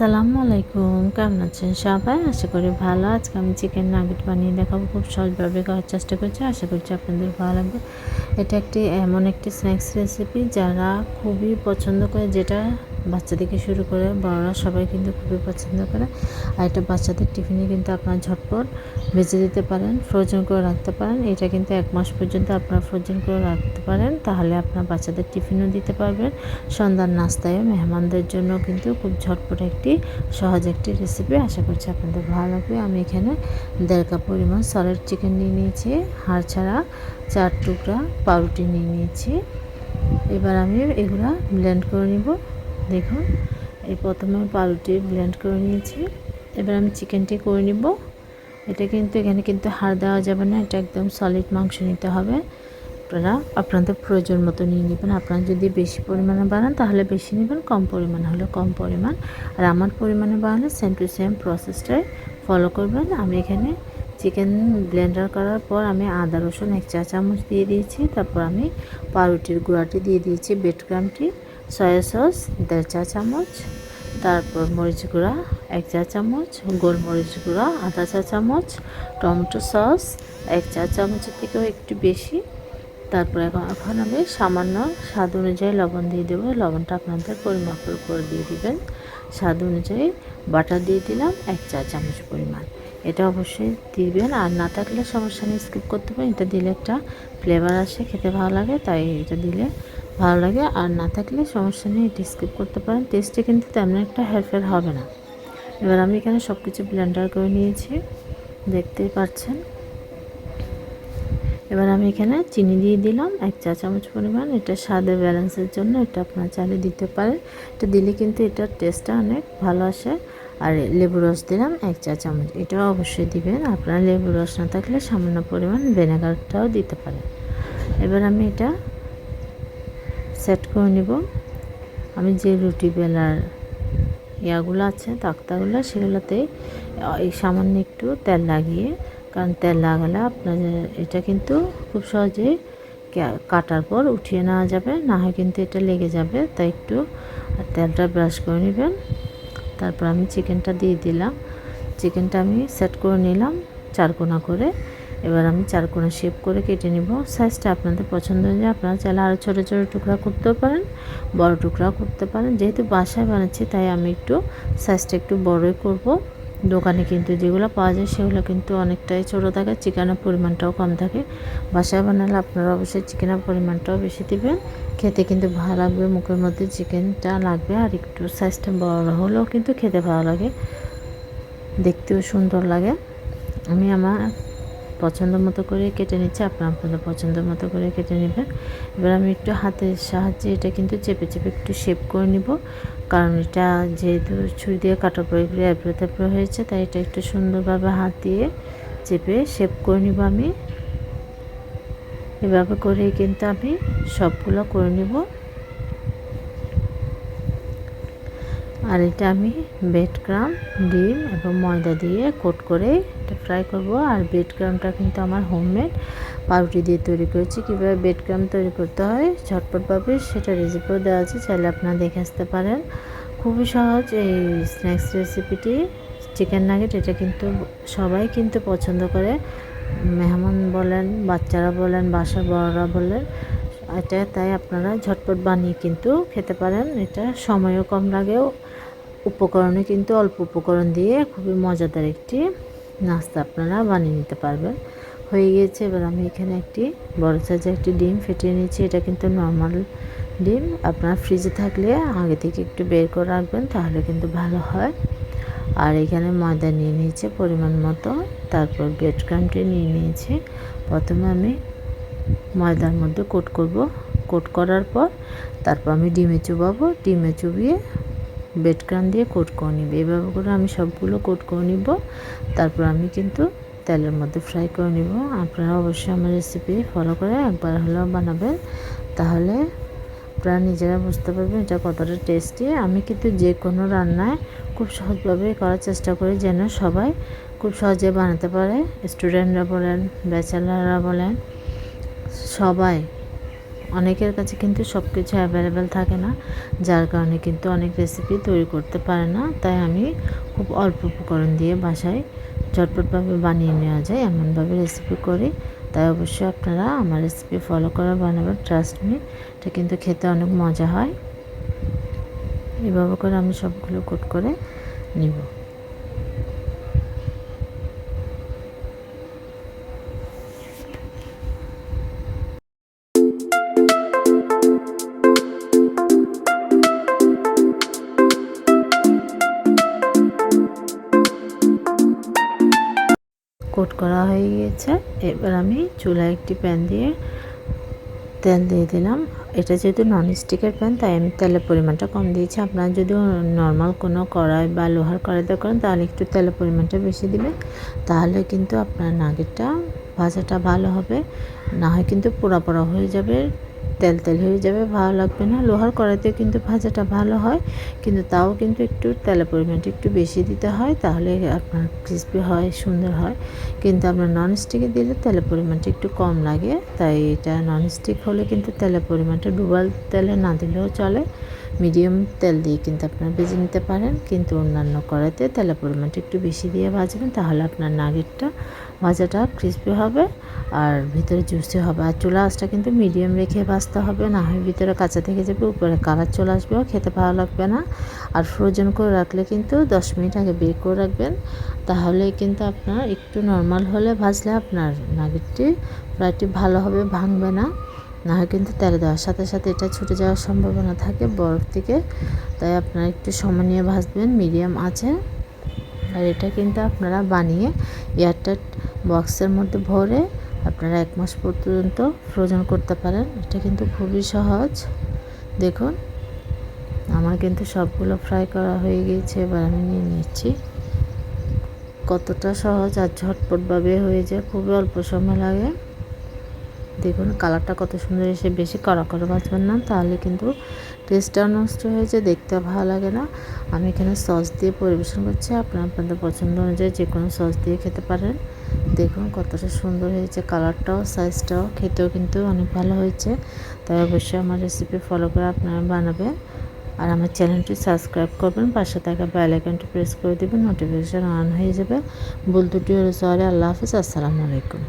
আসসালামু আলাইকুম। কেমন আছেন সবাই? আশা করি ভালো। আজকে আমি চিকেন নাগেট বানিয়ে দেখাবো। খুব সহজভাবে করার চেষ্টা করছি। আশা করছি আপনাদের ভালো লাগবে। এটা একটি এমন একটি স্ন্যাক্স রেসিপি যারা খুবই পছন্দ করে, যেটা বাচ্চা থেকে শুরু করে বড়রা সবাই কিন্তু খুবই পছন্দ করে। আর এটা বাচ্চাদের টিফিনে কিন্তু আপনার ঝটপট ভেজে দিতে পারেন, ফ্রোজেন করে রাখতে পারেন। এটা কিন্তু এক মাস পর্যন্ত আপনার ফ্রোজেন করে রাখতে পারেন। তাহলে আপনার বাচ্চাদের টিফিনও দিতে পারবেন। সন্ধ্যার নাস্তায় মেহমানদের জন্য কিন্তু খুব ঝটপট একটি সহজ একটি রেসিপি আশা করছি আপনাদের ভালো লাগবে। আমি এখানে দেড় কাপ পরিমাণ সলিড চিকেন নিয়ে নিয়েছি। হাড় ছাড়া চার টুকরা পাউরুটি নিয়ে নিয়েছি। এবার আমি এগুলা ব্লেন্ড করে নিব। দেখুন, এই প্রথমে পাউরুটি ব্লেন্ড করে নিয়েছি। এবার আমি চিকেনটি করে নিব। এটা কিন্তু এখানে কিন্তু হাড় দেওয়া যাবে না, এটা একদম সলিড মাংস নিতে হবে। আপনারা আপনাদের প্রয়োজন মতো নিয়ে নেবেন। আপনারা যদি বেশি পরিমাণে বানান, তাহলে বেশি নেবেন, কম পরিমাণ হলে কম পরিমাণ। আর আমার পরিমাণে বানালে সেম টু সেম প্রসেসটাই ফলো করবেন। আমি এখানে চিকেন ব্লেন্ডার করার পর আমি আদা, রসুন এক চা চামচ দিয়ে দিয়েছি। তারপর আমি পাউরুটির গুঁড়াটি দিয়ে দিয়েছি বেডক্রামটি সয়া সস, দেড় চা চামচ, তারপর মরিচ গুঁড়া, এক চা চামচ, গোলমরিচ গুঁড়া, আধা চা চামচ, টমেটো সস, এক চা চামচের থেকেও একটু বেশি। তারপরে এখন এখন আমি সামান্য স্বাদ অনুযায়ী লবণ দিয়ে দেবো। লবণটা আপনাদের পরিমাপ করে দিয়ে দিবেন। স্বাদ অনুযায়ী বাটার দিয়ে দিলাম এক চা চামচ পরিমাণ। এটা অবশ্যই দিবেন। আর না থাকলে সমস্যা নেই স্কিপ করতে পারেন। এটা দিলে একটা ফ্লেভার আসে, খেতে ভালো লাগে, তাই এটা দিলে ভালো লাগে। আর না থাকলে সমস্যা নেই, এটা স্কিপ করতে পারেন। টেস্টে কিন্তু তেমন একটা হেরফের হবে না। এবার আমি এখানে সব কিছু ব্লেন্ডার করে নিয়েছি, দেখতেই পাচ্ছেন। এবার আমি এখানে চিনি দিয়ে দিলাম, এক চা চামচ পরিমাণ। এটা স্বাদের ব্যালেন্সের জন্য এটা আপনার চালে দিতে পারেন। এটা দিলে কিন্তু এটার টেস্টটা অনেক ভালো আসে। আর লেবু রস দিলাম এক চা চামচ। এটাও অবশ্যই দিবেন। আপনার লেবু রস না থাকলে সামান্য পরিমাণ ভিনেগারটাও দিতে পারেন। এবার আমি এটা সেট করে নেব। আমি যে রুটি বেলার ইয়াগুলো আছে, তাক্তাগুলো, সেগুলোতে এই সামান্য একটু তেল লাগিয়ে, কারণ তেল লাগালে আপনার এটা কিন্তু খুব সহজেই কাটার পর উঠিয়ে নেওয়া যাবে। না হয় কিন্তু এটা লেগে যাবে, তাই একটু তেলটা ব্রাশ করে নেবেন। তারপর আমি চিকেনটা দিয়ে দিলাম। চিকেনটা আমি সেট করে নিলাম চারকোনা করে। এবার আমি চারকোনা শেপ করে কেটে নিব। সাইজটা আপনাদের পছন্দ অনুযায়ী আপনারা চাইলে আরও ছোটো ছোটো টুকরা করতেও পারেন, বড় টুকরা করতে পারেন। যেহেতু বাসায় বানাচ্ছি, তাই আমি একটু সাইজটা একটু বড়ই করব। দোকানে কিন্তু যেগুলো পাওয়া যায় সেগুলো কিন্তু অনেকটাই ছোটো থাকে, চিকেনের পরিমাণটাও কম থাকে। বাসায় বানালে আপনারা অবশ্যই চিকেনের পরিমাণটাও বেশি দেবেন। খেতে কিন্তু ভালো লাগবে, মুখের মধ্যে চিকেনটা লাগবে আর একটু সাইজটা বড় হলেও কিন্তু খেতে ভালো লাগে। দেখতেও সুন্দর লাগে। আমি আমার পছন্দ মতো করে কেটে নিচ্ছি, আপনার আপনাদের পছন্দ মতো করে কেটে নেবেন। এবার আমি একটু হাতের সাহায্যে এটা কিন্তু চেপে চেপে একটু শেপ করে নিব। কারণ এটা যেহেতু ছুরি দিয়ে কাটা পরে করে অ্যাপ্রো থ্যাপ্রো হয়েছে, তাই এটা একটু সুন্দরভাবে হাত দিয়ে চেপে শেপ করে নিব আমি। এভাবে করেই কিন্তু আমি সবগুলো করে নিব। আর এটা আমি বেড ক্রাম ডিম এবং ময়দা দিয়ে কোট করে এটা ফ্রাই করব। আর বেড ক্রামটা কিন্তু আমার হোমমেড পাউরুটি দিয়ে তৈরি করেছি। কীভাবে বেড ক্রাম তৈরি করতে হয় ঝটপটভাবে সেটা রেসিপিও দেওয়া আছে, চাইলে আপনারা দেখে আসতে পারেন। খুবই সহজ এই স্ন্যাক্স রেসিপিটি চিকেন নাগেট এটা কিন্তু সবাই কিন্তু পছন্দ করে। মেহমান বলেন, বাচ্চারা বলেন বাসা বড়রা বলেন, এটা তাই আপনারা ঝটপট বানিয়ে কিন্তু খেতে পারেন। এটা সময়ও কম লাগেও উপকরণে কিন্তু অল্প উপকরণ দিয়ে খুবই মজাদার একটি নাস্তা আপনারা বানিয়ে নিতে পারবেন। হয়ে গিয়েছে, এবার আমি এখানে একটি বড় সাইজের একটি ডিম ফেটিয়ে নিয়েছি। এটা কিন্তু নর্মাল ডিম। আপনার ফ্রিজে থাকলে আগে থেকে একটু বের করে রাখবেন, তাহলে কিন্তু ভালো হয়। আর এখানে ময়দা নিয়ে নিয়েছে পরিমাণ মতো, তারপর ব্রেড ক্রামটি নিয়ে নিয়েছি। প্রথমে আমি ময়দার মধ্যে কোট করব। কোট করার পর তারপর আমি ডিমে চুবাবো। ডিমে চুবিয়ে বেড ক্রাম দিয়ে কোট করে নিব। এভাবে করে আমি সবগুলো কোট করে নিব। তারপর আমি কিন্তু তেলের মধ্যে ফ্রাই করে নিব। আপনারা অবশ্যই আমার রেসিপি ফলো করে একবার হলেও বানাবেন। তাহলে আপনারা নিজেরা বুঝতে পারবেন এটা কতটা টেস্টি আমি কিন্তু যে কোনো রান্নায় খুব সহজভাবে করার চেষ্টা করি যেন সবাই খুব সহজে বানাতে পারে। স্টুডেন্টরা বলেন ব্যাচেলাররা বলেন, সবাই অনেকের কাছে কিন্তু সব কিছু অ্যাভেলেবেল থাকে না, যার কারণে কিন্তু অনেক রেসিপি তৈরি করতে পারে না। তাই আমি খুব অল্প উপকরণ দিয়ে বাসায় ঝটপটভাবে বানিয়ে নেওয়া যায়, এমনভাবে রেসিপি করি। তাই অবশ্যই আপনারা আমার রেসিপি ফলো করে বানাবেন ট্রাস্ট মি এটা কিন্তু খেতে অনেক মজা হয়। এভাবে করে আমি সবগুলো কোট করে নিব। কোট করা হয়ে গিয়েছে। এবার আমি চুলায় একটি প্যান দিয়ে তেল দিয়ে দিলাম। এটা যেহেতু ননস্টিকের প্যান, তাই আমি তেলের পরিমাণটা কম দিয়েছি। আপনারা যদি নর্মাল কোনো কড়াই বা লোহার কড়াইতে করেন, তাহলে একটু তেলের পরিমাণটা বেশি দিবেন। তাহলে কিন্তু আপনার নাগেরটা ভাজাটা ভালো হবে। না হয় কিন্তু পোড়া পোড়া হয়ে যাবে। তেল তেল হয়ে যাবে, ভালো লাগবে না। লোহার কড়াইতেও কিন্তু ভাজাটা ভালো হয়, কিন্তু তাও কিন্তু একটু তেলের পরিমাণটা একটু বেশি দিতে হয়, তাহলে আপনার ক্রিসপি হয়, সুন্দর হয়। কিন্তু আপনার ননস্টিকে দিলে তেলের পরিমাণটা একটু কম লাগে, তাই এটা ননস্টিক হলে কিন্তু তেলের পরিমাণটা ডুবাল তেলে না দিলেও চলে। মিডিয়াম তেল দিয়ে কিন্তু আপনারা ভেজে নিতে পারেন। কিন্তু অন্যান্য কড়াইতে তেলের পরিমাণটা একটু বেশি দিয়ে ভাজবেন, তাহলে আপনার নাগেটটা ভাজাটা ক্রিসপি হবে আর ভিতরে জুসি হবে। আর চুলা আঁচটা কিন্তু মিডিয়াম রেখে ভাজতে হবে, না হয় ভিতরে কাঁচা থেকে যাবে, উপরে কালার চলে আসবেও খেতে ভালো লাগবে না। আর ফ্রোজেন করে রাখলে কিন্তু দশ মিনিট আগে বের করে রাখবেন, তাহলে কিন্তু আপনার একটু নর্মাল হলে ভাজলে আপনার নাগেটটি ফ্রাইটি ভালোভাবে ভাঙবে না। না হয় কিন্তু তেলে দেওয়ার সাথে সাথে এটা ছুটে যাওয়ার সম্ভাবনা থাকে বরফ থেকে। তাই আপনারা একটু সময় নিয়ে ভাজবেন, মিডিয়াম আছে। আর এটা কিন্তু আপনারা বানিয়ে এয়ারটাইট বক্সের মধ্যে ভরে আপনারা এক মাস পর্যন্ত ফ্রোজন করতে পারেন। এটা কিন্তু খুবই সহজ। দেখুন, আমার কিন্তু সবগুলো ফ্রাই করা হয়ে গিয়েছে, এবার আমি নিয়ে নিচ্ছি। কতটা সহজ আর ঝটপটভাবে হয়ে যায়, খুবই অল্প সময় লাগে। দেখুন কালারটা কত সুন্দর এসে বেশি কড়া করে ভাজবেন না, তাহলে কিন্তু টেস্টটাও নষ্ট হয়েছে দেখতে ভালো লাগে না। আমি এখানে সস দিয়ে পরিবেশন করছি, আপনার আপনাদের পছন্দ অনুযায়ী যে কোনো সস দিয়ে খেতে পারেন। দেখুন, কতটা সুন্দর হয়েছে কালারটাও সাইজটাও খেতেও কিন্তু অনেক ভালো হয়েছে। তাই অবশ্যই আমার রেসিপি ফলো করে আপনারা বানাবেন। আর আমার চ্যানেলটি সাবস্ক্রাইব করবেন, পাশে থাকা বেল আইকনটি প্রেস করে দেবেন নোটিফিকেশান অন হয়ে যাবে। ভুল দুটি হলে সরি আল্লাহ হাফিজ, আসসালামু আলাইকুম।